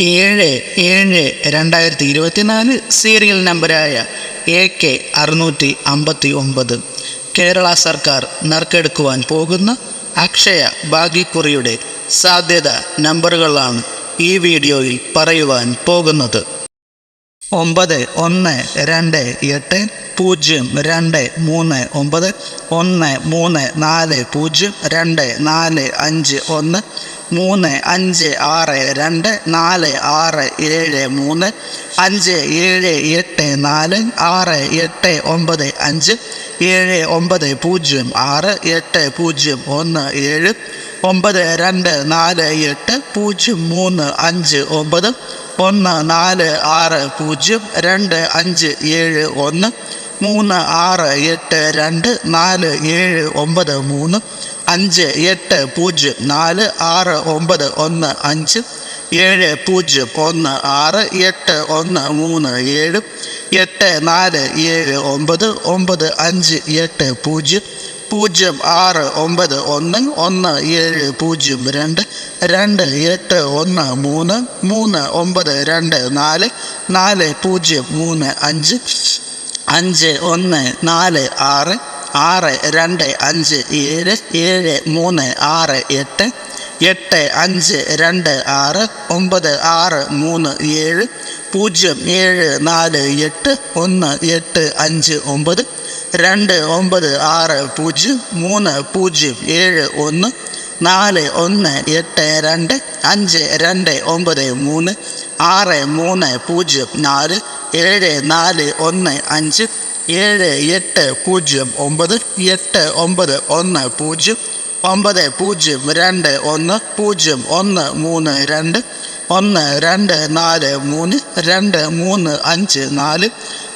ഏഴ് ഏഴ് രണ്ടായിരത്തി ഇരുപത്തിനാല് സീരിയൽ നമ്പരായ എ കെ അറുന്നൂറ്റി അമ്പത്തി ഒമ്പത്. കേരള സർക്കാർ നറുക്കെടുക്കുവാൻ പോകുന്ന അക്ഷയ ഭാഗ്യക്കുറിയുടെ സാധ്യത നമ്പറുകളാണ് ഈ വീഡിയോയിൽ പറയുവാൻ പോകുന്നത്. ഒമ്പത് ഒന്ന് രണ്ട് എട്ട് പൂജ്യം രണ്ട് മൂന്ന് ഒമ്പത് ഒന്ന് മൂന്ന് നാല് പൂജ്യം രണ്ട് നാല് അഞ്ച് ഒന്ന് മൂന്ന് അഞ്ച് ആറ് രണ്ട് നാല് ആറ് ഏഴ് മൂന്ന് അഞ്ച് ഏഴ് എട്ട് നാല് ആറ് എട്ട് ഒമ്പത് അഞ്ച് ഏഴ് ഒമ്പത് പൂജ്യം ആറ് എട്ട് പൂജ്യം ഒന്ന് ഏഴ് ഒമ്പത് രണ്ട് നാല് എട്ട് പൂജ്യം മൂന്ന് അഞ്ച് ഒമ്പത് ഒന്ന് നാല് ആറ് പൂജ്യം രണ്ട് അഞ്ച് ഏഴ് ഒന്ന് മൂന്ന് ആറ് എട്ട് രണ്ട് നാല് ഏഴ് ഒമ്പത് മൂന്ന് അഞ്ച് എട്ട് പൂജ്യം നാല് ആറ് ഒമ്പത് ഒന്ന് അഞ്ച് ഏഴ് പൂജ്യം ഒന്ന് ആറ് എട്ട് ഒന്ന് മൂന്ന് ഏഴ് എട്ട് നാല് ഏഴ് ഒമ്പത് ഒമ്പത് അഞ്ച് എട്ട് പൂജ്യം പൂജ്യം ആറ് ഒമ്പത് ഒന്ന് ഒന്ന് ഏഴ് പൂജ്യം രണ്ട് രണ്ട് എട്ട് ഒന്ന് മൂന്ന് മൂന്ന് ഒമ്പത് രണ്ട് നാല് നാല് പൂജ്യം മൂന്ന് അഞ്ച് അഞ്ച് ഒന്ന് നാല് ആറ് ആറ് രണ്ട് അഞ്ച് ഏഴ് ഏഴ് മൂന്ന് ആറ് എട്ട് എട്ട് അഞ്ച് രണ്ട് ആറ് ഒമ്പത് ആറ് മൂന്ന് ഏഴ് പൂജ്യം ഏഴ് നാല് എട്ട് ഒന്ന് എട്ട് അഞ്ച് ഒമ്പത് രണ്ട് ഒമ്പത് ആറ് പൂജ്യം മൂന്ന് പൂജ്യം ഏഴ് ഒന്ന് നാല് ഒന്ന് എട്ട് രണ്ട് അഞ്ച് രണ്ട് ഒമ്പത് മൂന്ന് ആറ് മൂന്ന് പൂജ്യം നാല് ഏഴ് നാല് ഒന്ന് അഞ്ച് ഏഴ് എട്ട് പൂജ്യം ഒമ്പത് എട്ട് ഒമ്പത് ഒന്ന് പൂജ്യം ഒമ്പത് പൂജ്യം രണ്ട് ഒന്ന് പൂജ്യം ഒന്ന് മൂന്ന് രണ്ട് ഒന്ന് രണ്ട് നാല് മൂന്ന് രണ്ട് മൂന്ന് അഞ്ച് നാല്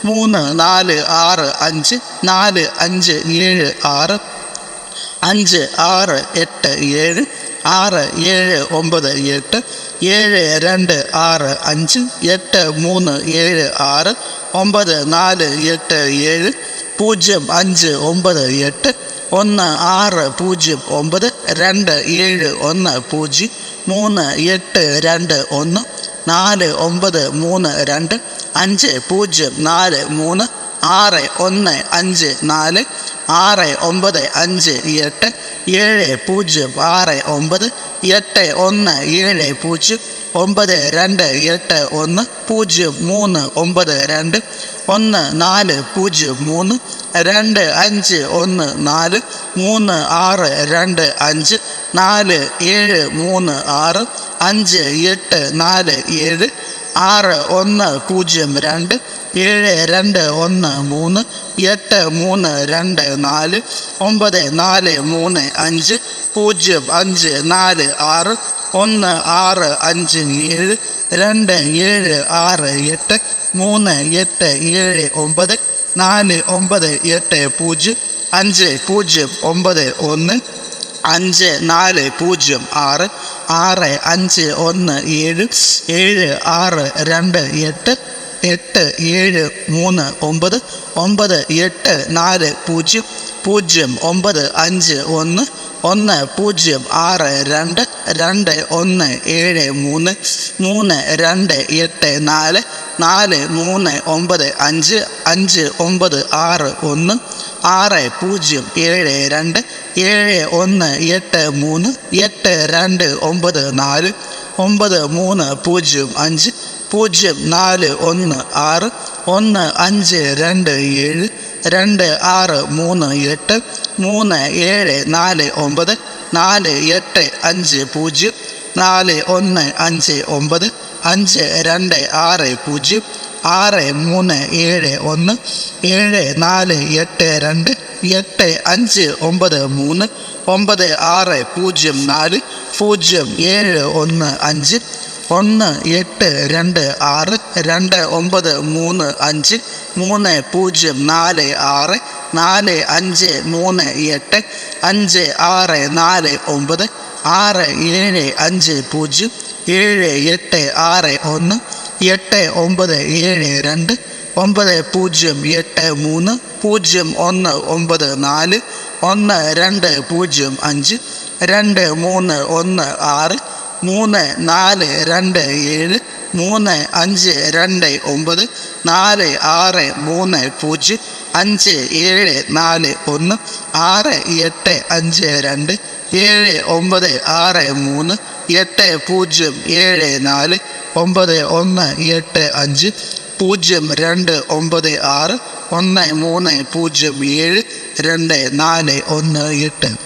മൂന്ന് നാല് ആറ് അഞ്ച് നാല് അഞ്ച് ഏഴ് ആറ് അഞ്ച് ആറ് എട്ട് ഏഴ് ആറ് ഏഴ് ഒമ്പത് എട്ട് ഏഴ് രണ്ട് ആറ് അഞ്ച് എട്ട് മൂന്ന് ഏഴ് ആറ് ഒമ്പത് നാല് എട്ട് ഏഴ് പൂജ്യം അഞ്ച് ഒമ്പത് എട്ട് ഒന്ന് ആറ് പൂജ്യം ഒമ്പത് രണ്ട് ഏഴ് ഒന്ന് പൂജ്യം മൂന്ന് എട്ട് രണ്ട് ഒന്ന് നാല് ഒമ്പത് മൂന്ന് രണ്ട് അഞ്ച് പൂജ്യം നാല് മൂന്ന് ആറ് ഒന്ന് അഞ്ച് നാല് ആറ് ഒമ്പത് അഞ്ച് എട്ട് ഏഴ് പൂജ്യം ആറ് ഒമ്പത് എട്ട് ഒന്ന് ഏഴ് പൂജ്യം ഒമ്പത് രണ്ട് എട്ട് ഒന്ന് പൂജ്യം മൂന്ന് ഒമ്പത് രണ്ട് ഒന്ന് നാല് പൂജ്യം മൂന്ന് രണ്ട് അഞ്ച് ഒന്ന് നാല് മൂന്ന് ആറ് രണ്ട് അഞ്ച് നാല് ഏഴ് മൂന്ന് ആറ് അഞ്ച് എട്ട് നാല് ഏഴ് ആറ് ഒന്ന് പൂജ്യം രണ്ട് ഏഴ് രണ്ട് ഒന്ന് മൂന്ന് എട്ട് മൂന്ന് രണ്ട് നാല് ഒമ്പത് നാല് മൂന്ന് അഞ്ച് പൂജ്യം അഞ്ച് നാല് ആറ് ഒന്ന് ആറ് അഞ്ച് ഏഴ് രണ്ട് ഏഴ് ആറ് എട്ട് മൂന്ന് എട്ട് ഏഴ് ഒമ്പത് നാല് ഒമ്പത് എട്ട് പൂജ്യം അഞ്ച് പൂജ്യം ഒമ്പത് ഒന്ന് അഞ്ച് നാല് പൂജ്യം ആറ് ആറ് അഞ്ച് ഒന്ന് ഏഴ് ഏഴ് ആറ് രണ്ട് എട്ട് എട്ട് ഏഴ് മൂന്ന് ഒമ്പത് ഒമ്പത് എട്ട് നാല് പൂജ്യം പൂജ്യം ഒമ്പത് അഞ്ച് ഒന്ന് ഒന്ന് പൂജ്യം ആറ് രണ്ട് രണ്ട് ഒന്ന് ഏഴ് മൂന്ന് മൂന്ന് രണ്ട് എട്ട് നാല് നാല് മൂന്ന് ഒമ്പത് അഞ്ച് അഞ്ച് ഒമ്പത് ആറ് ഒന്ന് ആറ് പൂജ്യം ഏഴ് രണ്ട് ഏഴ് ഒന്ന് എട്ട് മൂന്ന് എട്ട് രണ്ട് ഒമ്പത് നാല് ഒമ്പത് മൂന്ന് പൂജ്യം അഞ്ച് പൂജ്യം നാല് ഒന്ന് ആറ് ഒന്ന് അഞ്ച് രണ്ട് ഏഴ് രണ്ട് ആറ് മൂന്ന് എട്ട് മൂന്ന് ഏഴ് നാല് ഒമ്പത് നാല് എട്ട് അഞ്ച് പൂജ്യം നാല് ഒന്ന് അഞ്ച് ഒമ്പത് അഞ്ച് രണ്ട് ആറ് പൂജ്യം ആറ് മൂന്ന് ഏഴ് ഒന്ന് ഏഴ് നാല് എട്ട് രണ്ട് എട്ട് അഞ്ച് ഒമ്പത് മൂന്ന് ഒമ്പത് ആറ് പൂജ്യം നാല് പൂജ്യം ഏഴ് ഒന്ന് അഞ്ച് ഒന്ന് എട്ട് രണ്ട് ആറ് രണ്ട് ഒമ്പത് മൂന്ന് അഞ്ച് മൂന്ന് പൂജ്യം നാല് ആറ് നാല് അഞ്ച് മൂന്ന് എട്ട് അഞ്ച് ആറ് നാല് ഒമ്പത് ആറ് ഏഴ് അഞ്ച് പൂജ്യം ഏഴ് എട്ട് ആറ് ഒന്ന് എട്ട് ഒമ്പത് ഏഴ് രണ്ട് ഒമ്പത് പൂജ്യം എട്ട് മൂന്ന് പൂജ്യം ഒന്ന് ഒമ്പത് നാല് ഒന്ന് രണ്ട് പൂജ്യം അഞ്ച് രണ്ട് മൂന്ന് ഒന്ന് ആറ് മൂന്ന് നാല് രണ്ട് ഏഴ് മൂന്ന് അഞ്ച് രണ്ട് ഒമ്പത് നാല് ആറ് മൂന്ന് പൂജ്യം അഞ്ച് ഏഴ് നാല് ഒന്ന് ആറ് എട്ട് അഞ്ച് രണ്ട് ഏഴ് ഒമ്പത് ആറ് മൂന്ന് എട്ട് പൂജ്യം ഏഴ് നാല് ഒമ്പത് ഒന്ന് എട്ട് അഞ്ച് പൂജ്യം രണ്ട് ഒമ്പത് ആറ് ഒന്ന് മൂന്ന് പൂജ്യം ഏഴ് രണ്ട് നാല് ഒന്ന് എട്ട്.